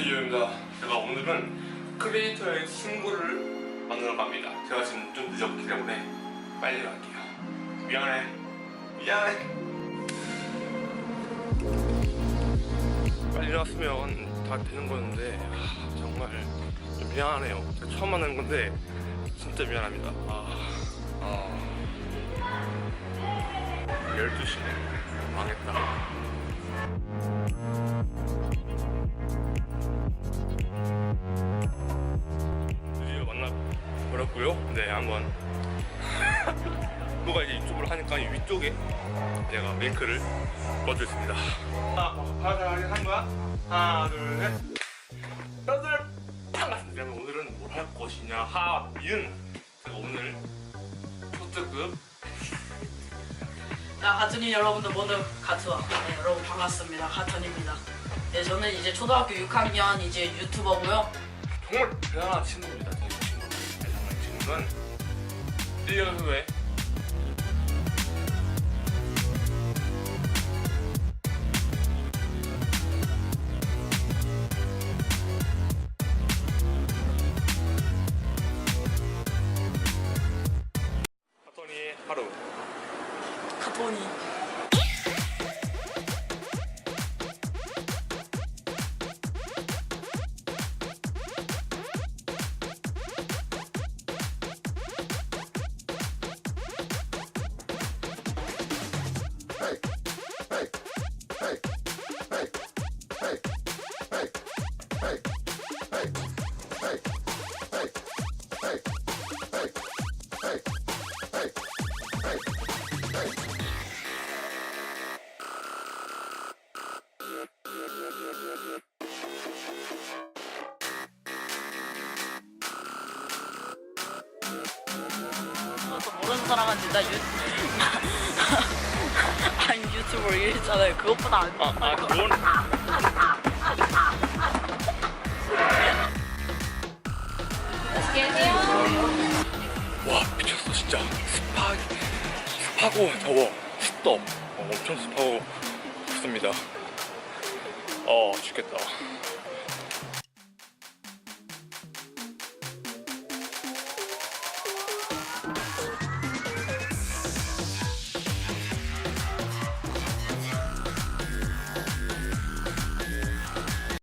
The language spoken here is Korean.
이유입니다. 제가 오늘은 크리에이터의 친구를 만나러 갑니다. 제가 지금 좀 늦었기 때문에 빨리 갈게요. 미안해. 미안해. 빨리 왔으면 다 되는 거였는데 아, 정말 좀 미안하네요. 처음 만나는 건데 진짜 미안합니다. 아, 아. 12시네. 망했다. 만나버렸고요. 네, 한번. 누가 이제 유튜브를 하니까 이 위쪽에 제가 링크를 넣어주겠습니다. 자, 바로 한 거야? 하나, 둘, 셋. 여러분들 반갑습니다. 그러면 오늘은 뭘 할 것이냐? 하, 이은. 제가 오늘 초특급 자, 가트님 여러분들 모두 가트와 네, 여러분 반갑습니다. 가트입니다. 네, 저는 이제 초등학교 6학년 이제 유튜버고요. 정말 대단한 친구입니다. 제 친구. 대단한 친구는 1년 후에 하 모르는 사람한테 나 유... 아니 유튜버 이랬잖아요. 그것보다 안 아, 아 그건 드세요. 와 미쳤어 진짜. 습하 습하고 더워 습도 어, 엄청 습하고 습습니다. 어 죽겠다